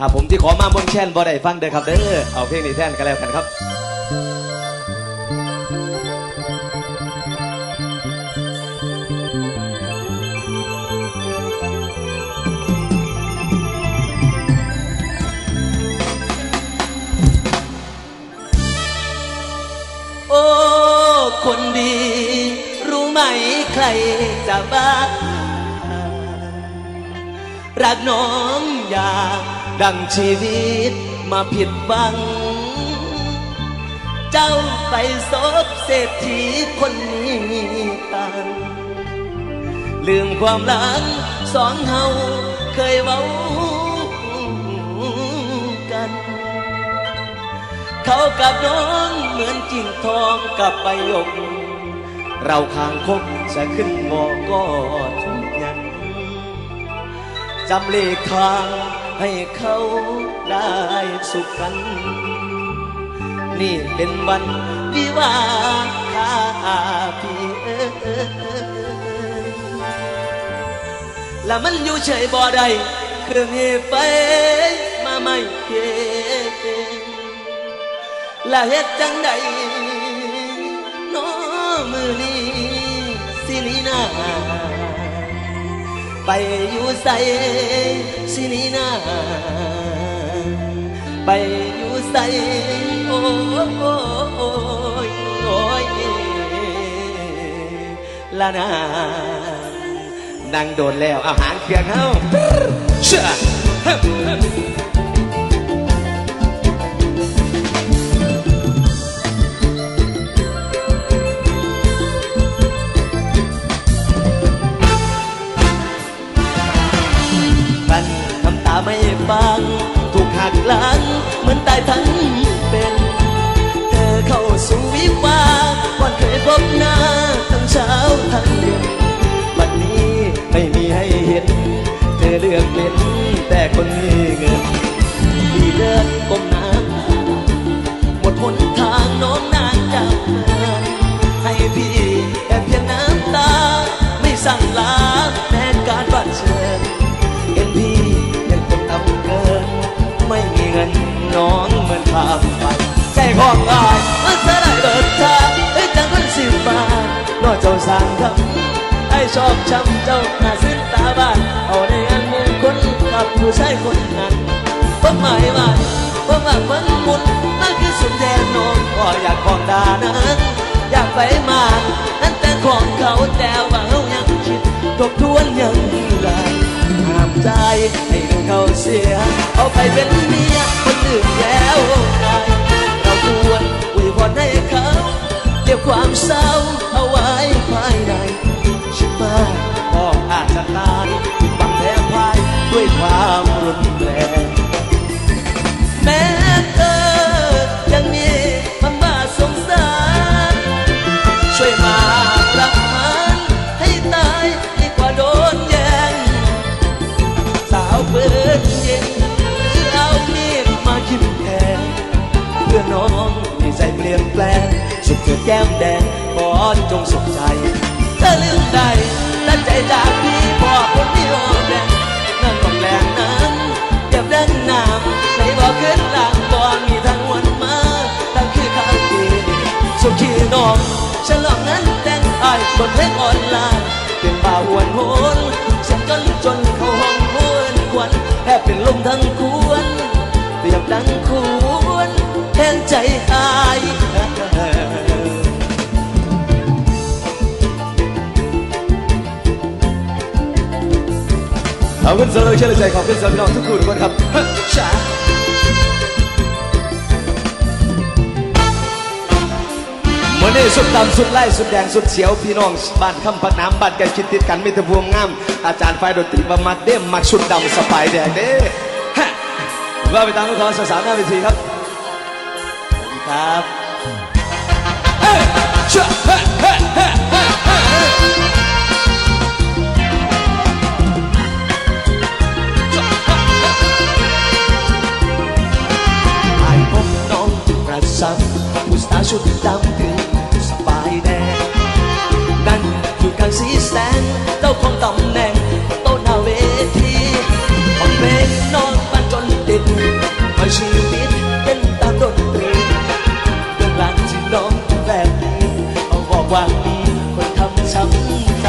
ถ้าผมที่ขอมาบนแช่นบ่ได้ฟังเด้อครับเด้อเอาเพลงนี้แทนกันแล้วกันครับโอ้คนดี รู้ไหมใครจะบ้ารักน้องอยาก ดังชีวิตมาผิดบัง เจ้าไปซบเศรษฐีคนนี้มีตังลืมความหลังสองเฮาเคยเว้ากัน เขากับน้องเหมือนกิ่งทองกับใบหยก เราคางคกจะขึ้นบอกก็ทุกยันจำเลขทาง ให้เขาได้สุขกัน นี่เป็นวันวิวาหาพี่เอ้ยและมันอยู่เฉยบ่ได้เครื่องเหตไปมาไม่เก่งและเหตุจังใดน้อมือนี้สินีนา ไปอยู่ใส่สินีนาไปอยู่ใส่โอ้ยโอ้ยโอ้ยละนานั่งโดนแล้วอาหารเคียงเฮาเชื่อ เธอเลือกเป็นแต่คนมีเงินที่เดินก้มหน้าหมดหนทางน้องนางจากเมืองให้พี่แต่เพียงน้ำตา ไม่สั่งลาแม้การบัดเชิญเห็นพี่ยังคงต่ำเกิน ไม่มีเงินน้องเหมือนทางไปใจของอายมันจะได้เบิดทางไอ้ยจังคนสิบาน้อเจ้าสร้างคำ ไอ้ชอบช้ำเจ้าหน้าสิ้นตาบ้าน เอาในงานมงคลกับผู้ชายคนนั้นผมหมายว่าผมว่ามันมุนนั่นคือสุดแดนน้องก็อยากของดานั้น อยากไปมานั่นแต่ของเขาแต่ว่าเขายังคิดทบทวนยังได้ห้ามใจให้เขาเสีย เอาไปเป็นเมียคนอื่นแล้วได้เราควรอวยพรให้เขาเก็บความเศร้า ความรุนแรงแม้เธอยังมีมันมาสงสาร ช่วยมาประหารให้ตายดีกว่าโดนแย่งสาวเปิดเย็นหรือเอามีดมาคิมแทงเพื่อน้องที่ใจเปลี่ยนแปลง สุดเธอแก้มแดงขอจงสุขใจ เธอลืมได้ตั้งใจจากพี่ำไหลบอกขึ้นหลังบ่มีทั้งวันมาทั้งคือข้างดีสุขีน้องฉลองนั้นแต่งไอ้บนเพลงออนไลน์เป็นบ่าวหวนโหนเสียงจนจนเขาห้องหวนควันแทบเป็นลมทั้งควรเปรียบดังควรแทงใจอายขอบคุณสำหรับเชื่อใจขอบคุณสำหรับพี่น้องทุกคนทุกคนครับ มื่อนี้สุดดำสุดไล่สุดแดงสุดเสียวพี่น้องบ้านคำพักน้ำบ้านแกคิดติดกันมิตรพวงงาม อาจารย์ไฟดนตรีประมาเด้มมักสุดดำสบายแดงเด้ฮะว่าไปตามลูกคอสาวหน้าเวทีครับครับเฮ้ยเชื่อเฮ้ยเฮ้ยเฮ้ยเฮ้ยเฮ้ยไอ้พบน้องกระสังผู้สาวชุดดำคือ ของตำแหน่งโต๊ะหน้าเวทีของเป็นนอนมันจนติดคอยชีวิตเป็นตามดนตรีเรื่องราวที่น้องเป็นแบบนี้เอาบอกว่ามีคนทำช้ำใจ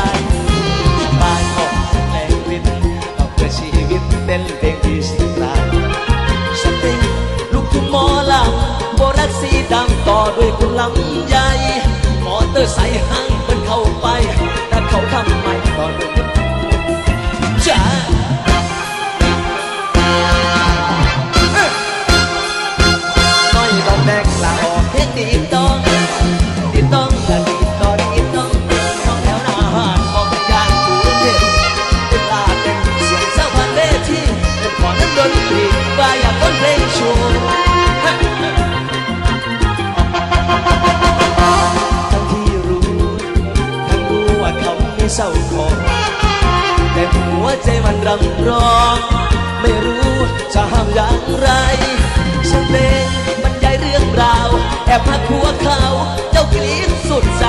บ้านของแรงวิทย์เอาเพื่อชีวิตเป็นเพลงที่สิบล้านสตรินลูกทุ่งหมอลำโบราณสีดำต่อด้วยคุณลำใหญ่มอเตอร์ไซค์ห้างป็นเข้าไป แต่เขาทำไมก็ดู ดนตรีว่าอยากคนเพลงชูทั้งที่รู้ทั้งรู้ว่าเขาไม่เศร้าคอแต่หัวใจมันรำร้อง ไม่รู้จะห้ามอย่างไรฉันเพลงบรรยายเรื่องราว แอบพักหัวเขาเจ้ากรีดสุดใจ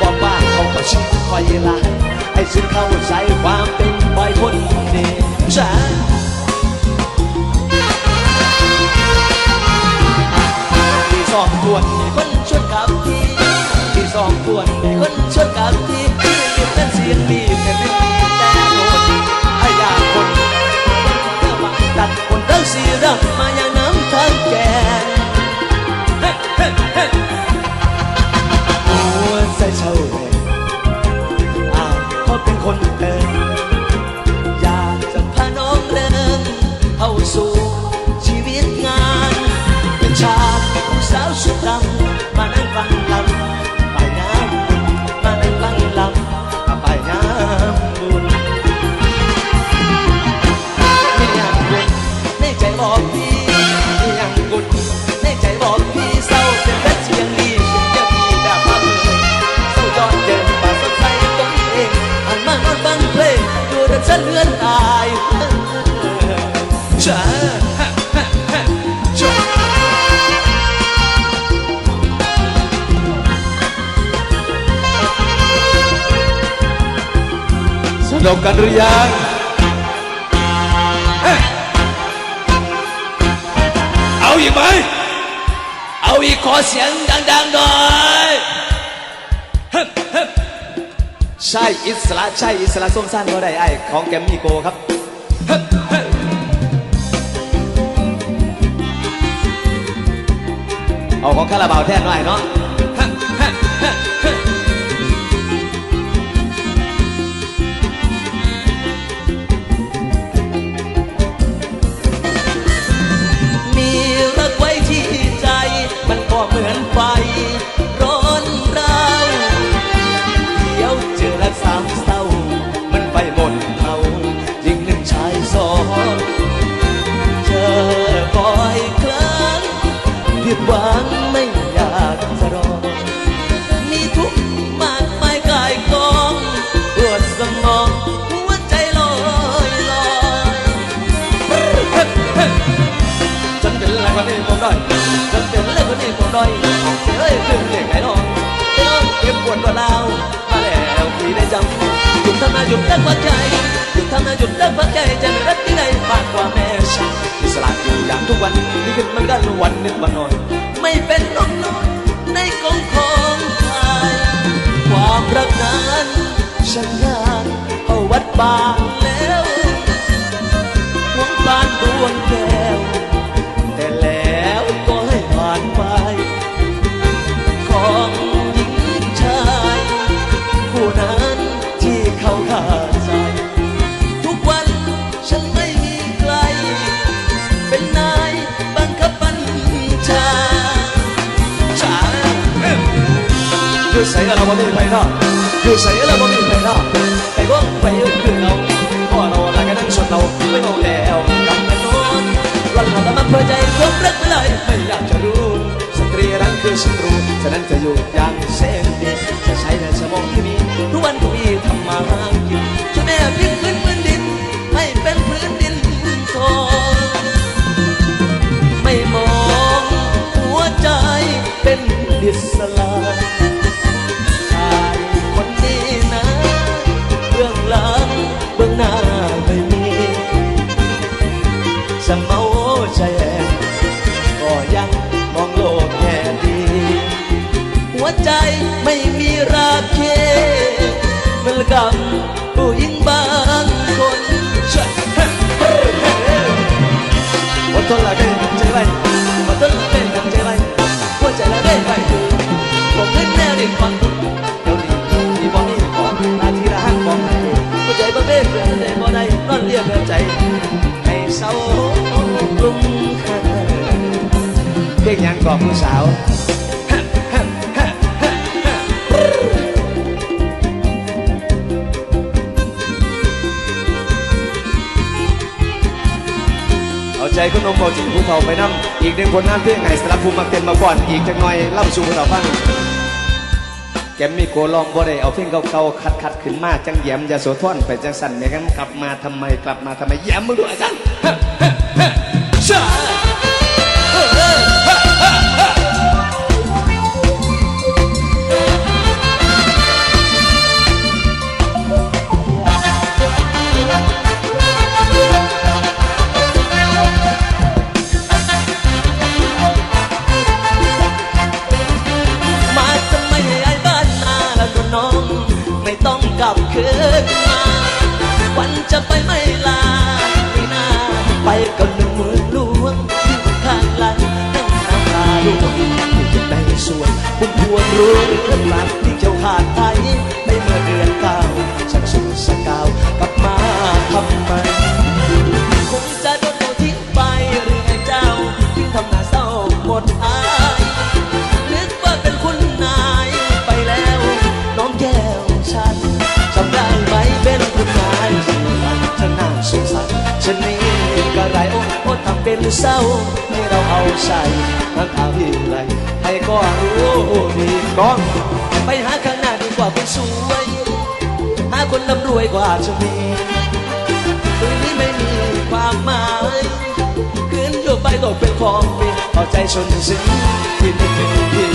บอกว่าเขาก็ชิดคอยลายให้ฉันเข้าใจควา ሰቃብቴ สนุกกันหรือยังเอาอีกไหม เอาอีกขอเสียงดังๆหน่อยใช่อิสระใช่อิสระส้มสั้นก็ได้ไอ้ของแกมมี่โกครับเอาของคาราบาวแทนหน่อยเนาะ หยุดทำนาหยุดรักหัวใจหยุดทำให้หยุดรักหัวใจจะไม่รักที่ไหนมากกว่าแม่ฉันอิสระอยู่อย่างทุกวันนี่ขึ้นมันก็วันนิดวันนอยไม่เป็นนกน้อยในกองของไทยความรักนั้นฉันงานเอาวัดบา อยู่ใส่กับเราไม่มีใครนอกอยู่ใส่กับเราไม่มีใครนอกไปบ้องไปเอาคือเราพ่อเราแล้วก็นั่งชนเราไม่เอาแล้วกำกันนอนรันเราแต่มาเพื่อใจความรักไม่เลยไม่อยากจะรู้สตรีนั้นคือศัตรูฉะนั้นจะอยู่อย่างเซนดีจะใช้แต่สมองที่มีทุกวันก็มีทำมาหากินช่วยแม่พลิกพื้นพื้น ไม่มีราเคมันกำผู้หญิงบางคนฉันอดทนละเด้ใจไว้อดทนละเด้ใจไว้หัวใจละเด้ไปผมเล่นแนวเด็กฟังเดี๋ยวนี้มีบอนี่ของนาทีละห้างของนาทีหัวใจบ่เบ้เปลี่ยนใจบ่ได้นอนเรียกใจให้เศร้ากลุ่มคันเพลงยังกอบผู้สาว ใจคุณนมเบาจิตผู้เขาไปนำอีกหนึ่งผลงานเพื่อไงสลับภูมิมาเต็มมาก่อน อีกจังหน่อยล่ำสู่เราฟังแกมมี่โกลองบ่ได้เอาเพลงเก่าๆคัดๆขึ้นมาจังแยมอยาโสธรไปจังสั่นแม่กันกลับมาทำไมกลับมาทำไมแยมมึงด้วยอาจารย์ เรื่องหลังที่เจ้าขาดไทยไปเมื่อเดือนเก้าฉันสูสกาวกลับมาทำไมคงจะโดนเราทิ้งไปหรือไงเจ้าถึงทำหน้าเศร้าหมดอายนึกว่าเป็นคุณนายไปแล้ว น้องแก้วฉันจำได้ไหมเป็นคุณนายฉันรักฉันน่าสงสารฉันนี่ก็ไรโอ้โอ้ทำเป็นเศร้าให้เราเอาใส่น้ำตาพี่ไห ลให้ก็รู้ดีก้อง ไปหาข้างหน้าดีกว่าคนสวย หาคนร่ำรวยกว่าจะมีคืนนี้ไม่มีความหมายคืนอยู่ไปตกเป็นของปีเอาใจชนสิที่ไม่ถึงพี่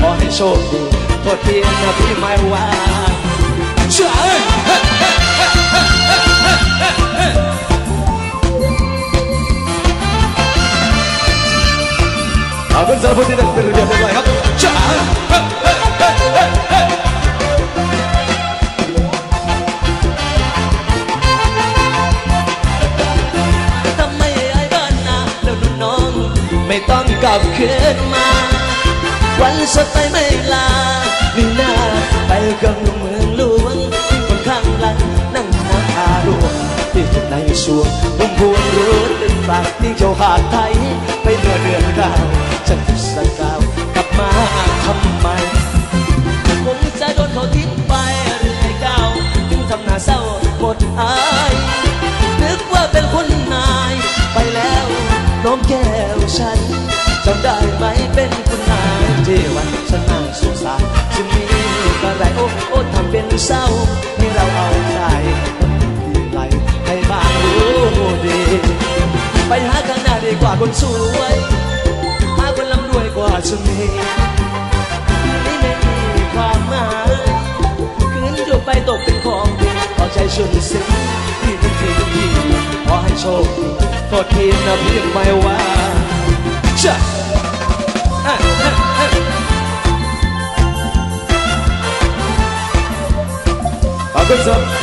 ขอให้โชคดีโทษทีนะพี่ไม่ว่า วันสดไปไม่ลานี่นาไปกับเมืองหลวงที่คนข้างหลังนั่งน้ำตาร่วงที่อยู่ในสวงพุ่มพวงรู้ตึงปากที่เจ้าหาดไทย ไปเมื่อเดือนเก้าฉันทุสกาวกลับมาทำไมคงจะโดนเขาทิ้งไปหรือไอ้เก้าถึงทำหน้าเศร้าหมดอายนึกว่าเป็นคนนายไปแล้วน้องแก้วฉันจำได้ไหม อ้ทำเศร้าให้เราเอาใจที่ไหลให้บ้างรู้ดี ไปหาข้างหน้าดีกว่าคนสวยหาคนร่ำรวยกว่าจะมีนี่ไม่มีความหมายคืนอยู่ไปตกเป็นของดีเอใจชวนสิ้นที่เป็นทีที่ขอให้โชคดีโทษทีนะพี่ไม่ว่าช เอาเป็นสาร